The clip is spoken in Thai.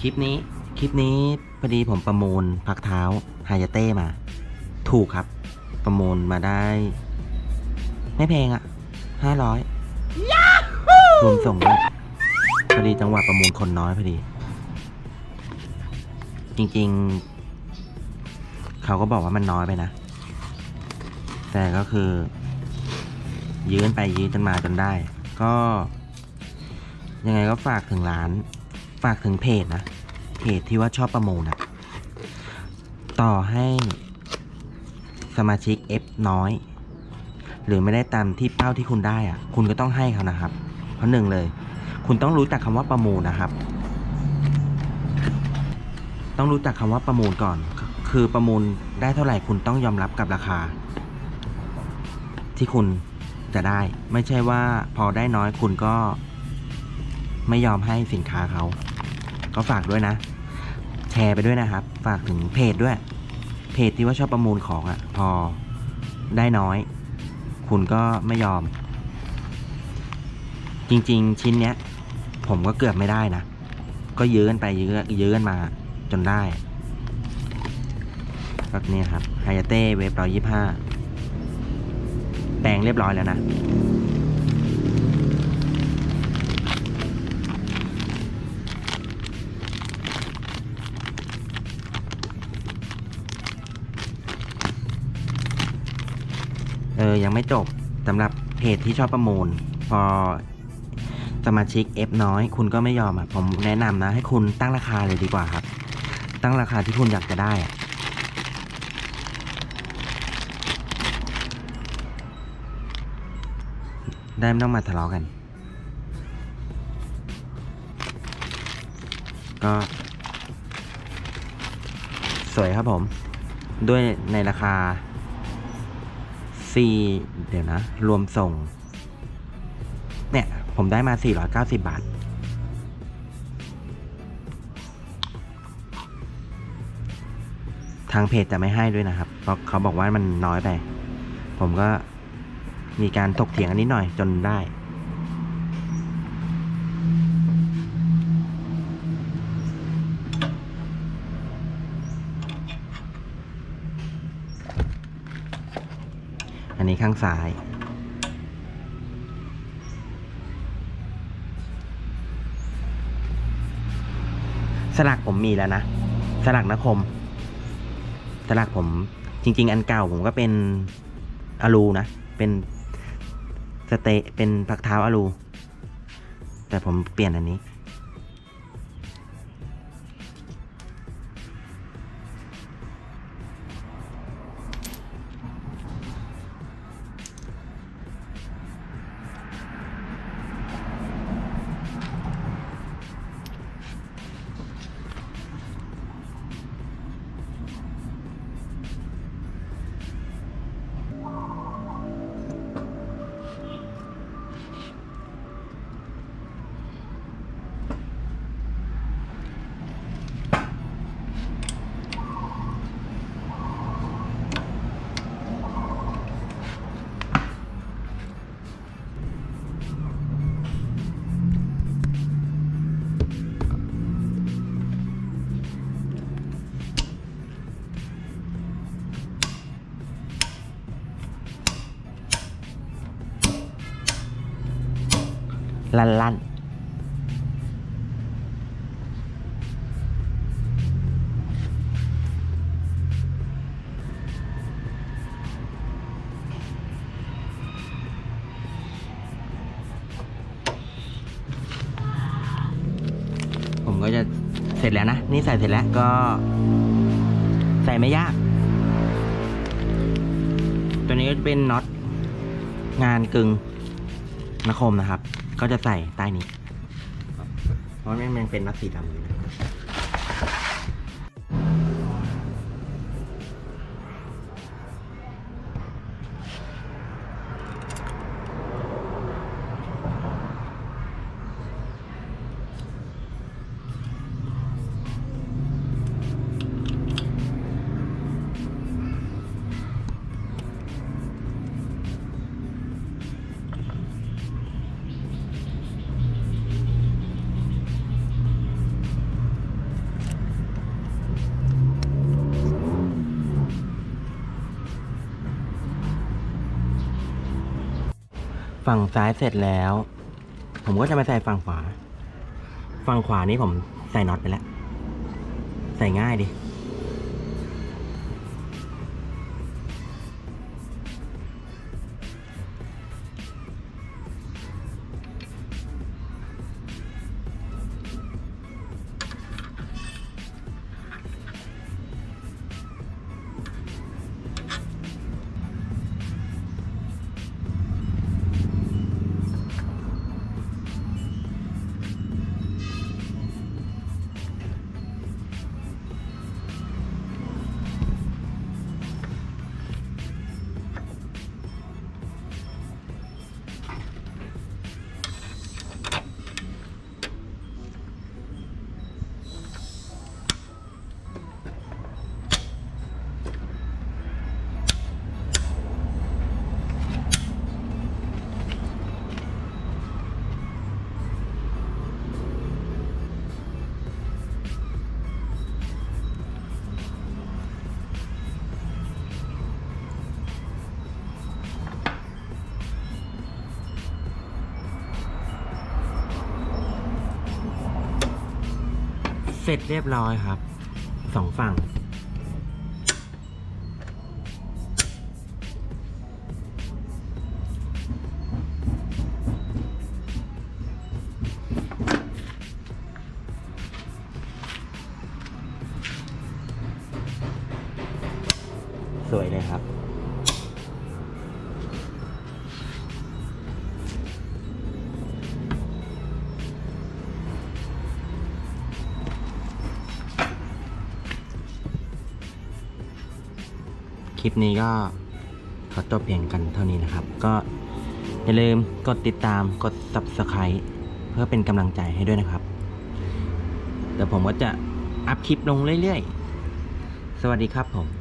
คลิปนี้ คลิปนี้พอดีผมประมูลพักเท้าฮายาเต้มา ถูกครับ ประมูลมาได้ ไม่แพงอะห้าร้อยรวมส่งด้วยพอดีจังหวะประมูลคนน้อยพอดี จริงๆ เขาก็บอกว่ามันน้อยไปนะ แต่ก็คือ ยืนไปยืนจนมาจนได้ ก็ ยังไงก็ฝากถึงร้าน ฝากถึงเพจนะ เพจที่ว่าชอบประมูลนะต่อให้สมาชิก F น้อย หรือไม่ได้ตามที่เป้าที่คุณได้อะคุณก็ต้องให้เขานะครับ เพราะหนึ่งเลย คุณต้องรู้จักคำว่าประมูลนะครับ ต้องรู้จักคำว่าประมูลก่อน คือประมูลได้เท่าไหร่คุณต้องยอมรับกับราคา ที่คุณจะได้ ไม่ใช่ว่าพอได้น้อยคุณก็ไม่ยอมให้สินค้าเขา ก็ฝากด้วยนะ แชร์ไปด้วยนะครับ ฝากถึงเพจด้วย เพจที่ว่าชอบประมูลของอะ่ะ พอได้น้อย คุณก็ไม่ยอม จริง ๆ ชิ้นเนี้ย ผมก็เกือบไม่ได้นะ ก็ยื้อกันไปยื้อยื้อกันมาจนได้แบบนี้ครับไฮยาเต้เวฟร้อยยี่ห้าแปลงเรียบร้อยแล้วนะ ออยังไม่จบสำหรับเพจที่ชอบประมูล พอสมาชิก F น้อย คุณก็ไม่ยอมอะผมแนะนำนะ ให้คุณตั้งราคาเลยดีกว่าครับ ตั้งราคาที่คุณอยากจะได้อะได้ไม่ต้องมาทะเลาะกัน ก็ สวยครับผม ด้วยในราคา สี่เดี๋ยวนะ รวมส่ง เนี่ย ผมได้มา 490 บาท ทางเพจจะไม่ให้ด้วยนะครับ เพราะเขาบอกว่ามันน้อยไป ผมก็มีการถกเถียงกันนิดหน่อยจนได้ นี้ข้างซ้าย สลักผมมีแล้วนะ สลักนคม สลักผมจริง ๆ อันเก่าผมก็เป็นอลูนะ เป็นสเตเป็นพักเท้าอลู แต่ผมเปลี่ยนอันนี้ ลั่นลั่นผมก็จะเสร็จแล้วนะ นี่ใส่เสร็จแล้วก็ ใส่ไม่ยาก ตัวนี้ก็จะเป็นน็อตงานกึ่งนคมนะครับ ก็จะใส่ใต้นี้ เพราะมันยังเป็นนักสีดำอยู่นะ ฝั่งซ้ายเสร็จแล้ว ผมก็จะมาใส่ฝั่งขวา ฝั่งขวานี้ผมใส่น็อตไปแล้ว ใส่ง่ายดิ สร็จเรียบร้อยครับสองฝั่ง สวยเลยครับ คลิปนี้ก็ขอจบเพียงกันเท่านี้นะครับ ก็อย่าลืมกดติดตามกด subscribe เพื่อเป็นกำลังใจให้ด้วยนะครับเดี๋ยวผมก็จะอัพคลิปลงเรื่อยๆ สวัสดีครับผม